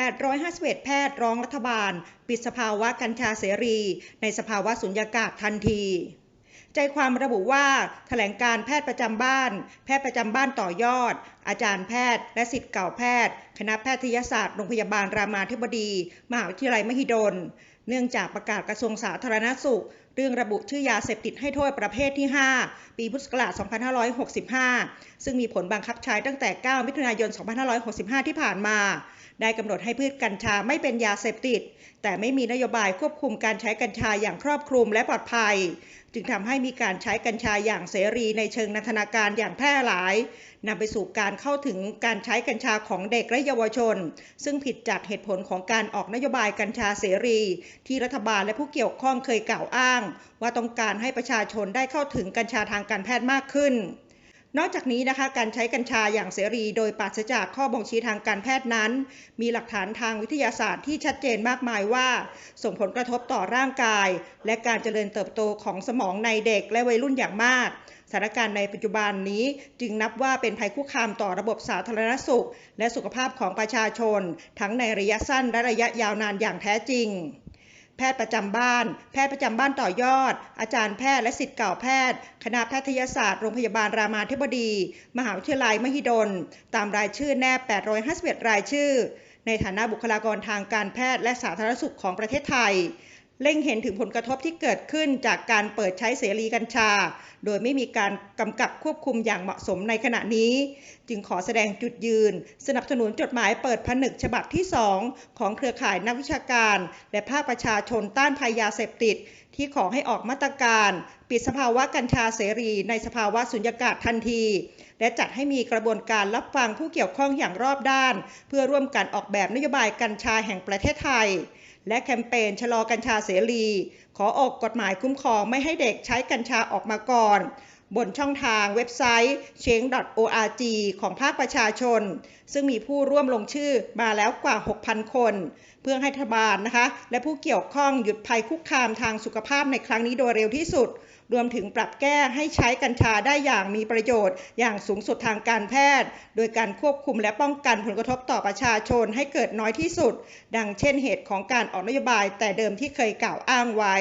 851 แพทย์ร้องรัฐบาล ปิดสภาวะกัญชาเสรี ในสภาวะสุญญากาศทันทีใจความระบุว่าแถลงการแพทย์ประจำบ้าน แพทย์ประจำบ้านต่อยอด อาจารย์แพทย์ และสิทธิ์เก่าแพทย์ คณะแพทยศาสตร์โรงพยาบาลรามาธิบดี มหาวิทยาลัยมหิดลเนื่องจากประกาศกระทรวงสาธารณสุข เรื่องระบุชื่อยาเสพติดให้โทษประเภทที่ 5 ปีพุทธศักราช 2565 ซึ่งมีผลบังคับใช้ตั้งแต่ 9 มิถุนายน 2565 ที่ผ่านมา ได้กำหนดให้พืชกัญชาไม่เป็นยาเสพติด แต่ไม่มีนโยบายควบคุมการใช้กัญชาอย่างครอบคลุมและปลอดภัย จึงทำให้มีการใช้กัญชาอย่างเสรีในเชิงนันทนาการอย่างแพร่หลายนำไปสู่การเข้าถึงการใช้กัญชาของเด็กและเยาวชน ซึ่งผิดจากเหตุผลของการออกนโยบายกัญชาเสรีที่รัฐบาลและผู้เกี่ยวข้องเคยกล่าวอ้าง ว่าต้องการให้ประชาชนได้เข้าถึงกัญชาทางการแพทย์มากขึ้น นอกจากนี้นะคะการใช้กัญชาอย่างเสรีโดยปราศจากข้อบ่งชี้ทางการแพทย์นั้น มีหลักฐานทางวิทยาศาสตร์ที่ชัดเจนมากมายว่า ส่งผลกระทบต่อร่างกาย และการเจริญเติบโตของสมองในเด็กและวัยรุ่นอย่างมากสถานการณ์ในปัจจุบันนี้จึงนับว่าเป็นภัยคุกคามต่อระบบสาธารณสุข และสุขภาพของประชาชน ทั้งในระยะสั้นและระยะยาวนานอย่างแท้จริง พทย์ประจำบ้าน แพทย์ประจำบ้านต่อยอด อาจารย์แพทย์และสิทธิ์เก่าแพทย์ คณะแพทยศาสตร์โรงพยาบาลรามาธิบดี มหาวิทยาลัยมหิดล ตามรายชื่อแนบ 851 รายชื่อ ในฐานะบุคลากรทางการแพทย์และสาธารณสุขของประเทศไทย เล็งเห็นถึงผลกระทบที่เกิดขึ้นจากการเปิดใช้เสรีกัญชา โดยไม่มีการกำกับควบคุมอย่างเหมาะสมในขณะนี้ จึงขอแสดงจุดยืน สนับสนุนจดหมายเปิดผนึกฉบับที่ 2 ของเครือข่ายนักวิชาการ และภาคประชาชนต้านภัยยาเสพติด ที่ขอให้ออกมาตรการ ปิดสภาวะกัญชาเสรี ในสภาวะสุญญากาศทันที และจัดให้มีกระบวนการรับฟังผู้เกี่ยวข้องอย่างรอบด้าน เพื่อร่วมกันออกแบบนโยบายกัญชาแห่งประเทศไทย และแคมเปญชะลอกัญชาเสรี ขอออกกฎหมายคุ้มครองไม่ให้เด็กใช้กัญชาออกมาก่อน บนช่องทางเว็บไซต์ change.org ของภาคประชาชน ซึ่งมีผู้ร่วมลงชื่อมาแล้วกว่า 6,000 คน เพื่อให้รัฐบาลนะคะ และผู้เกี่ยวข้องหยุดภัยคุกคามทางสุขภาพในครั้งนี้โดยเร็วที่สุด รวมถึงปรับแก้ให้ใช้กัญชาได้อย่างมีประโยชน์ อย่างสูงสุดทางการแพทย์ โดยการควบคุมและป้องกันผลกระทบต่อประชาชนให้เกิดน้อยที่สุด ดังเช่นเหตุของการออกนโยบายแต่เดิมที่เคยกล่าวอ้างไว้